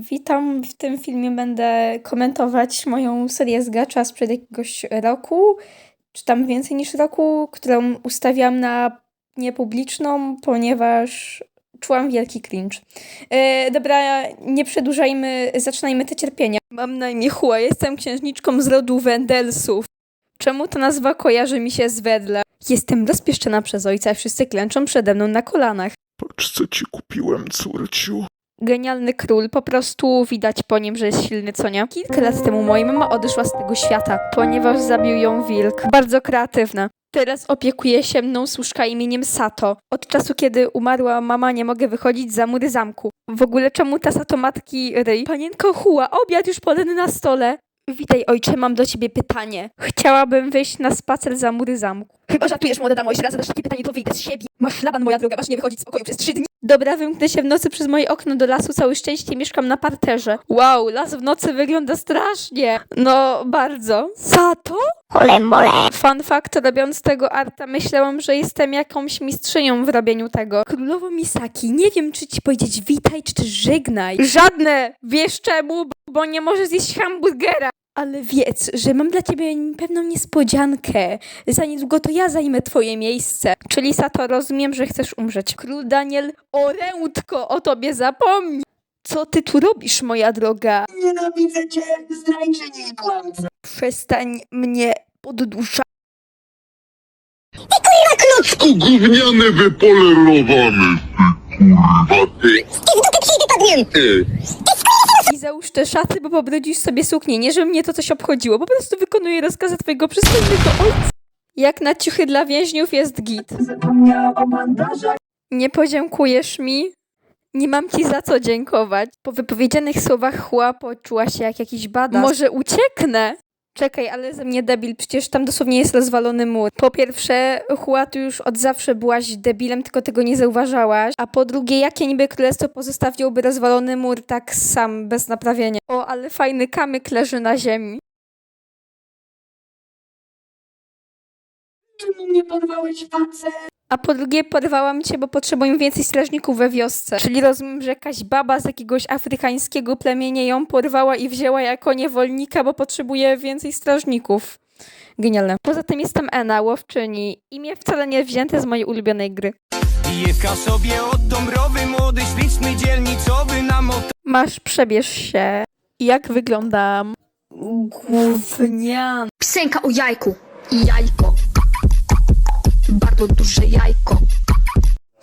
Witam. W tym filmie będę komentować moją serię z Gacza sprzed jakiegoś roku, czy tam więcej niż roku, którą ustawiam na niepubliczną, ponieważ czułam wielki cringe. E, dobra, nie przedłużajmy, zaczynajmy te cierpienia. Mam na imię Hua, jestem księżniczką z rodu Wendelsów. Czemu ta nazwa kojarzy mi się z Wedle? Jestem rozpieszczona przez ojca, wszyscy klęczą przede mną na kolanach. Patrz, co ci kupiłem, córciu. Genialny król, po prostu widać po nim, że jest silny, co nie? Kilka lat temu moja mama odeszła z tego świata, ponieważ zabił ją wilk. Bardzo kreatywna. Teraz opiekuje się mną służka imieniem Sato. Od czasu, kiedy umarła mama, nie mogę wychodzić za mury zamku. W ogóle czemu ta Sato matki ryj? Panienko Hua, obiad już podany na stole. Witaj ojcze, mam do ciebie pytanie. Chciałabym wyjść na spacer za mury zamku. Chyba żartujesz, młoda damo, jeśli raz zadasz takie pytanie, to wyjdę z siebie. Masz szlaban, moja droga, masz nie wychodzić z pokoju przez trzy dni. Dobra, wymknę się w nocy przez moje okno do lasu, całe szczęście mieszkam na parterze. Wow, las w nocy wygląda strasznie. No, bardzo. Sato? Ole mole. Fun fact, robiąc tego arta, myślałam, że jestem jakąś mistrzynią w robieniu tego. Królowo Misaki, nie wiem, czy ci powiedzieć witaj, czy też żegnaj. Żadne! Wiesz czemu? Bo nie możesz zjeść hamburgera. Ale wiedz, że mam dla ciebie pewną niespodziankę. Za niedługo to ja zajmę twoje miejsce. Czyli Sato, rozumiem, że chcesz umrzeć. Król Daniel, orętko, o tobie zapomnij. Co ty tu robisz, moja droga? Nienawidzę cię, zdrajczyni i kłamca. Przestań mnie podduszać. Klocku gówniany wypolerowany, ty kurwa ty. Padnięty. I załóż te szaty, bo pobrudzisz sobie suknię. Nie, żeby mnie to coś obchodziło. Po prostu wykonuję rozkazy twojego przystojnego ojca. Jak na ciuchy dla więźniów jest git. Nie podziękujesz mi? Nie mam ci za co dziękować. Po wypowiedzianych słowach chła poczuła się jak jakiś badass. Może ucieknę? Czekaj, ale ze mnie debil, przecież tam dosłownie jest rozwalony mur. Po pierwsze, Chła, tu już od zawsze byłaś debilem, tylko tego nie zauważałaś. A po drugie, jakie niby królestwo pozostawiłoby rozwalony mur tak sam, bez naprawienia? O, ale fajny kamyk leży na ziemi. Czemu mnie porwałeś, facet? A po drugie, porwałam cię, bo potrzebuję więcej strażników we wiosce. Czyli rozumiem, że jakaś baba z jakiegoś afrykańskiego plemienia ją porwała i wzięła jako niewolnika, bo potrzebuje więcej strażników. Genialne. Poza tym jestem Ena, łowczyni. Imię wcale nie wzięte z mojej ulubionej gry. Jeka sobie od dąbrowy, młody, śliczny, dzielnicowy na motorze. Masz, przebierz się. Jak wyglądam? Gównian. Psenka o jajku. Jajko. Bardzo duże jajko.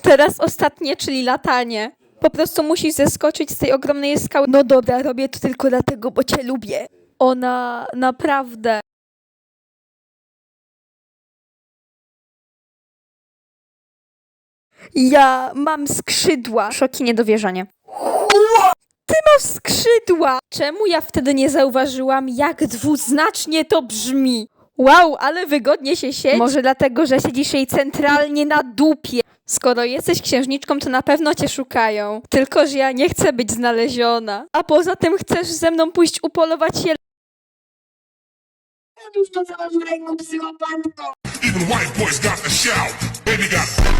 Teraz ostatnie, czyli latanie. Po prostu musisz zeskoczyć z tej ogromnej skały. No dobra, robię to tylko dlatego, bo cię lubię. Ona naprawdę. Ja mam skrzydła. Szoki, niedowierzanie. Ty masz skrzydła! Czemu ja wtedy nie zauważyłam, jak dwuznacznie to brzmi? Wow, ale wygodnie się siedzi. Może dlatego, że siedzisz jej centralnie na dupie. Skoro jesteś księżniczką, to na pewno cię szukają. Tylko, że ja nie chcę być znaleziona. A poza tym chcesz ze mną pójść upolować je. Otóż to, co masz w ręku, psychopatko. Even white boys got the shout. Baby got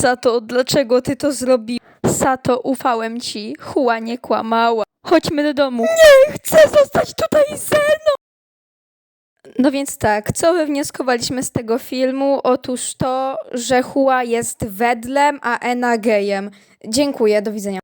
Sato, dlaczego ty to zrobiłeś? Sato, ufałem ci. Hua nie kłamała. Chodźmy do domu. Nie, chcę zostać tutaj ze mną! No więc tak, co wywnioskowaliśmy z tego filmu? Otóż to, że Hua jest wedlem, a Ena gejem. Dziękuję, do widzenia.